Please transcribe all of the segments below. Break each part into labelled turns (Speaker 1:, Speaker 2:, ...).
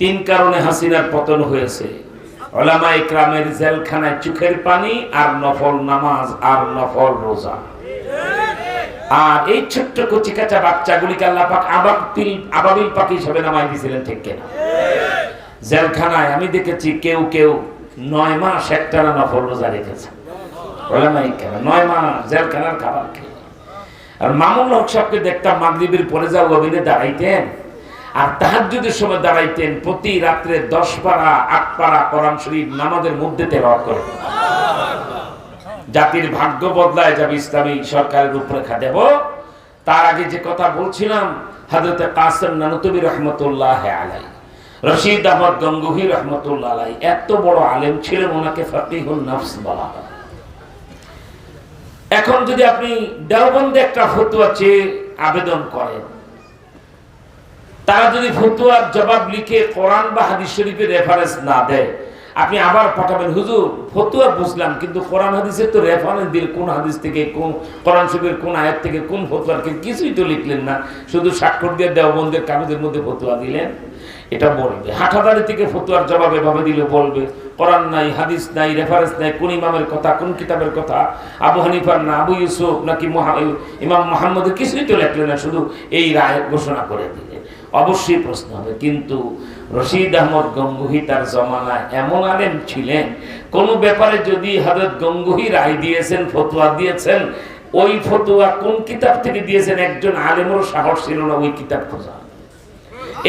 Speaker 1: তিন কারণে হাসিনার পতন হয়েছে। ওলামা ইকরামের জেলখানায় চোখের পানি আর নফল নামাজ আর নফল রোজা। আর এই ছোট্ট কচি কাঁচা বাচ্চাগুলিকে আল্লাহ পাক আবাবিল আবাবিল পাখি হিসাবে নামাই দিয়েছিলেন, ঠিক জেলখানায় আমি দেখেছি কেউ কেউ নয় মাস একটানা নফল রোজা রেখেছে। নয় মাস জেলখানার খাবার খেয়ে আর মামুন হক সাহেবকে দেখতাম মাগরিবের পরে যাও গভীরে দাঁড়াইতেন আর তাহাজ্জুদের সময় দাঁড়াইতেন প্রতি রাত্রে দশ পারা, আট পারা কোরআন শরীফ নামাজের মধ্যে করে জাতির ভাগ্য বদলায় যাবে ইসলামী সরকারের রূপরেখা দেব। তার আগে যে কথা বলছিলাম হাজরতে কাসেম নানুতবী রহমতুল্লাহ আলাই রশিদ আহমদ গঙ্গুহি রহমতুল্লাহ আলাই এত বড় আলেম ছিলেন, ওনাকে ফকিহুল নফস বলা হয়। এখন যদি আপনি দেওবন্দে একটা ফতুয়া চেয়ে আবেদন করেন তারা যদি ফতুয়ার জবাব লিখে কোরআন বা হাদিস শরীফের রেফারেন্স না দেয়, আপনি আবার পাঠাবেন, হুজুর, ফতুয়া বুঝলাম, কিন্তু কোরআন হাদিসের তো রেফারেন্স দিল কোন হাদিস থেকে, কোন কোরআন শরীফের কোন আয়াত থেকে, কোন ফতুয়ার কিছুই তো লিখলেন না। শুধু স্বাক্ষর দিয়ে দেওবন্দের কাগজের মধ্যে ফতুয়া দিলেন। এটা বলবে। হাঁটাদারি থেকে ফতুয়ার জবাব এভাবে দিলে বলবে, কোরআন নাই, হাদিস নাই রেফারেন্স নাই, কোন ইমামের কথা, কোন কিতাবের কথা, আবু হানিফার না, আবু ইউসুফ নাকি ইমাম মোহাম্মদের কিছুই তো লেখলেন না, শুধু এই রায় ঘোষণা করে দিলেন। অবশ্যই প্রশ্ন হবে। কিন্তু রশিদ আহমদ গঙ্গুহি তার জমানায় এমন আলেম ছিলেন, কোন ব্যাপারে যদি হজরত গঙ্গুহি রায় দিয়েছেন, ফতুয়া দিয়েছেন, ওই ফতুয়া কোন কিতাব থেকে দিয়েছেন? একজন আলেমেরও সাহস ছিল না ওই কিতাব খোঁজা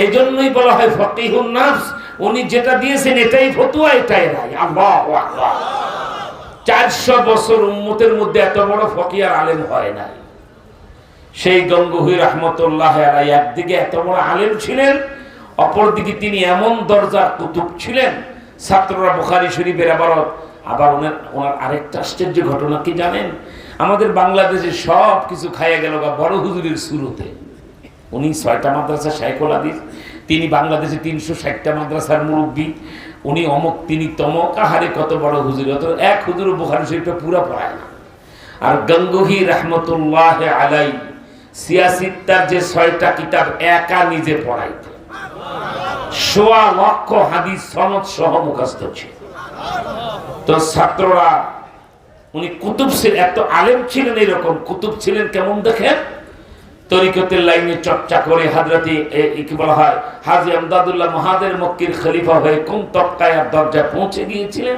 Speaker 1: এই জন্যই বলা হয় ফকিহুন নাফস, উনি যেটা দিয়েছেন এটাই ফতুয়া, এটাই রায়। আল্লাহ চারশো বছর উম্মতের মধ্যে এত বড় ফকিয়ার আলেম হয় নাই। সেই গঙ্গুহি রহমতুল্লাহ আলাই একদিকে এত বড় আলেম ছিলেন, অপরদিকে তিনি এমন দরজার কুতুব ছিলেন, ছাত্ররা বুখারি শরীফের আবার আবার ওনার ওনার আরেকটা আশ্চর্য ঘটনা কি জানেন? আমাদের বাংলাদেশে সব কিছু খাইয়া গেল বা বড় হুজুরের শুরুতে উনি ছয়টা মাদ্রাসা শাইকুল হাদিস, তিনি বাংলাদেশে তিনশো ষাটটা মাদ্রাসার মুরব্বী, উনি অমক, তিনি তমক, আহারে কত বড় হুজুর অত এক হুজুর বুখারি শরীফটা পুরা পড়ায় না। আর গঙ্গুহি রহমতুল্লাহ আলাই যে ছয়টা কিতাব একা নিজে সোয়া লক্ষ হাদিস সনদ সহ তো ছাত্ররা, উনি কুতুব ছিলেন, এত আলেম ছিলেন এরকম কুতুব ছিলেন কেমন দেখেন তরিকতের লাইনে চর্চা করে হাজরতি কি বলা হয়, হাজি আমদাদুল্লাহ মহাদের মক্কির খলিফা হয়ে কোন তক্কায় দরজায় পৌঁছে গিয়েছিলেন?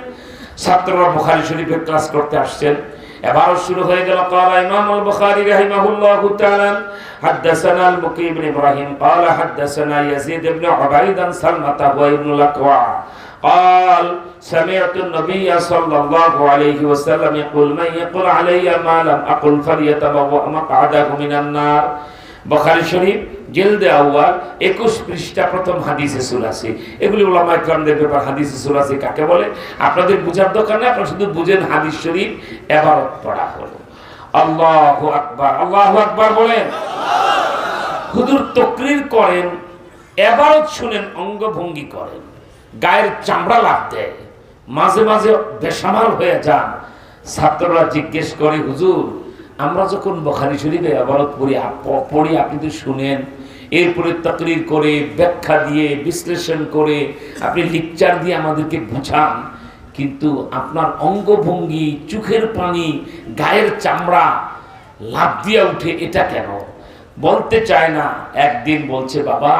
Speaker 1: ছাত্ররা বুখারী শরীফের ক্লাস করতে আসছেন। এবারও শুরু হয়ে গেল قال امام البخاري رحمه الله تعالى حدثنا المقيم بن ابراهيم قال حدثنا يزيد بن عبيد عن سلمة وابن الاكوع قال سمعت النبي صلى الله عليه وسلم يقول من يقول علي ما لم أقل فليتبوأ مقعده من النار বখারি শরীফ জেলদে আউয়াল, একুশ পৃষ্ঠা প্রথম হাদিসে সুলাসি এগুলি ওলামা ইকরামদের ব্যাপার, হাদিসে সুলাসি কাকে বলে? আপনাদের বুঝার দরকার নেই, আপনারা শুধু বুঝেন হাদিস শরীফ, এবারত পড়া হলো। আল্লাহ আকবার আল্লাহ আকবার বলেন। হুদুর তকরির করেন, এবারত শুনেন, অঙ্গভঙ্গি করেন। গায়ের চামড়া লাভ দেয়। মাঝে মাঝে বেসামাল হয়ে যান। ছাত্ররা জিজ্ঞেস করে, হুজুর আমরা যখন বখারি শরীফে আবারত পড়ি পড়ি, আপনি তো শুনেন। এরপরে তকরির করে, ব্যাখ্যা দিয়ে, বিশ্লেষণ করে, আপনি লিকচার দিয়ে আমাদেরকে বুঝান। কিন্তু আপনার অঙ্গভঙ্গি, চোখের পানি, গায়ের চামড়া লাভ দিয়ে উঠে এটা কেন? বলতে চায় না। একদিন বলছে, বাবা,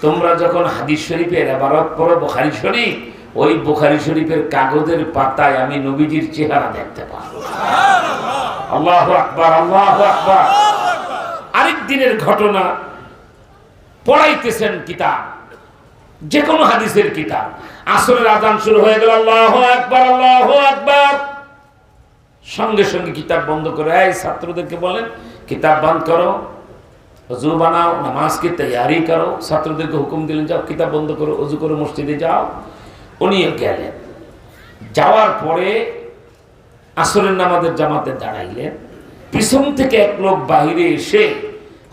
Speaker 1: তোমরা যখন হাদিস শরীফের এবারত পড়ো বোখারি শরীফ ওই বোখারি শরীফের কাগজের পাতায় আমি নবীজির চেহারা দেখতে পাবো আল্লাহ আকবার আল্লাহ আকবার। আরেক দিনের ঘটনা, পড়াইতেছেন কিতাব যে কোনো হাদিসের কিতাব। আসরের আজান শুরু হয়ে গেল, আল্লাহ আকবার আল্লাহ আকবার। সঙ্গে সঙ্গে কিতাব বন্ধ করে, এই ছাত্রদেরকে বলেন, কিতাব বন্ধ করো, অজু বানাও, নামাজকে তৈয়ারি করো। ছাত্রদেরকে হুকুম দিলেন, যাও কিতাব বন্ধ করো, অজু করে, মসজিদে যাও। উনিও গেলেন। যাওয়ার পরে আসরের নামাজের জামাতে দাঁড়াইলেন। পিছন থেকে এক লোক বাহিরে এসে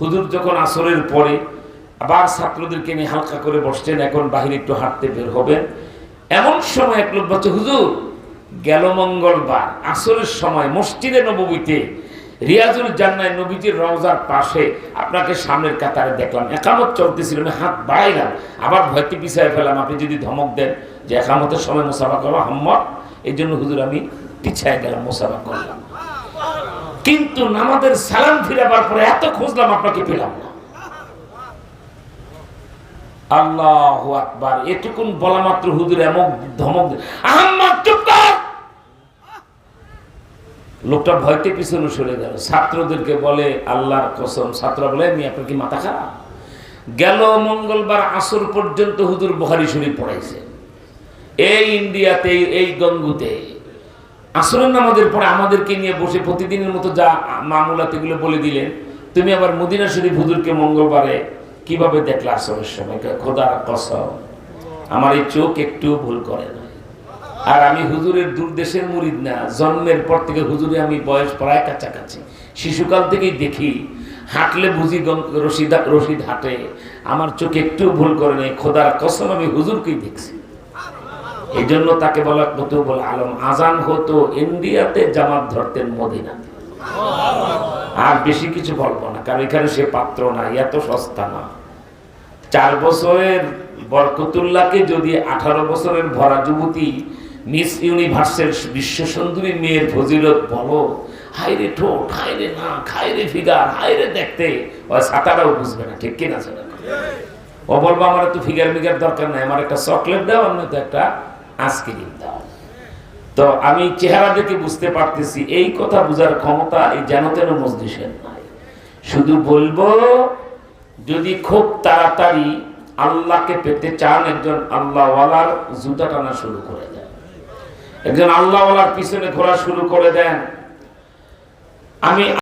Speaker 1: হুজুর যখন আসরের পরে আবার ছাত্রদেরকে নিয়ে হালকা করে বসছেন, এখন বাহিরে একটু হাঁটতে বের হবেন। এমন সময় এক লোক বলছে, হুজুর, গেল মঙ্গলবার, আসরের সময় মসজিদে নবমীতে রিয়াজুল জান্নায় নবীজির রওজার পাশে আপনাকে সামনের কাতারে দেখলাম। একামত চলতেছিল আমি হাত বাড়াইলাম। আবার ভয়তে পিছিয়ে ফেলাম আপনি যদি ধমক দেন যে একামতের সময় মুসাফা করো হাম্মত এই জন্য হুজুর, আমি পিছিয়ে গেলাম, মুসাফা করলাম। কিন্তু নামাজের সালাম ফিরাবার পরে এত খুঁজলাম, আপনাকে পেলাম না। আল্লাহ আকবার। এটুকুন বলা মাত্র হুজুর, এমন ধমক আহম্মদ, চুপ লোকটা ভয়তে পিছনে সরে গেল। ছাত্রদেরকে বলে, আল্লাহর কসম ছাত্র বলে আমি আপনার কি মাথা খারাপ? গেল মঙ্গলবার আসর পর্যন্ত হুজুর বহারি শরীফ পড়াইছে। এই ইন্ডিয়াতে, এই গঙ্গুতে, আসরের নামাজের পরে আমাদেরকে নিয়ে বসে প্রতিদিনের মতো যা মামুলাত এগুলো বলে দিলেন, তুমি আবার মদিনা শরীফ হুজুরকে মঙ্গলবারে কীভাবে দেখলে আসরের সময়? খোদার কসম, আমার এই চোখ একটু ভুল করে না। আর আমি হুজুরের দূরদেশের মুরিদ না, জন্মের পর থেকে হুজুরে আমি বয়স প্রায় কাছাকাছি। শিশুকাল থেকেই দেখি, হাঁটলে বুঝি রশিদ রশিদ হাঁটে। আমার চোখে একটু ভুল করে নেই, খোদার কসম আমি হুজুরকেই দেখছি। এই জন্য তাকে বলা বলে আলম, আজান হতো ইন্ডিয়াতে, জামাত ধরতেন মদিনাতে। আর বেশি কিছু বলব না, কারণ এখানে সে পাত্র না এত সস্তা না চার বছরের বরকতুল্লাহকে যদি আঠারো বছরের ভরা যুবতী মিস ইউনিভার্সের বিশ্ব সুন্দরী মেয়ের ফজিলত বলো। হাইরে ঠোঁট হাইরে না খাইরে ফিগার হাইরে দেখতে। ওই সাঁতারাও বুঝবে না, ঠিক কিনা সেটা ও বলব আমার তো ফিগার মিগার দরকার নাই, আমার একটা চকলেট দাও অন্য তো একটা আইসক্রিম দাও। তো আমি চেহারা দেখে বুঝতে পারতেছি, এই কথা বুঝার ক্ষমতা এই যেন তেন মজলিসের নাই। শুধু বলব, যদি খুব তাড়াতাড়ি আল্লাহকে পেতে চান একজন আল্লাহওয়ালার জুতা টানা শুরু করে দেন। একজন আল্লাহওয়ালার পিছনে ঘোরা শুরু করে দেন। আমি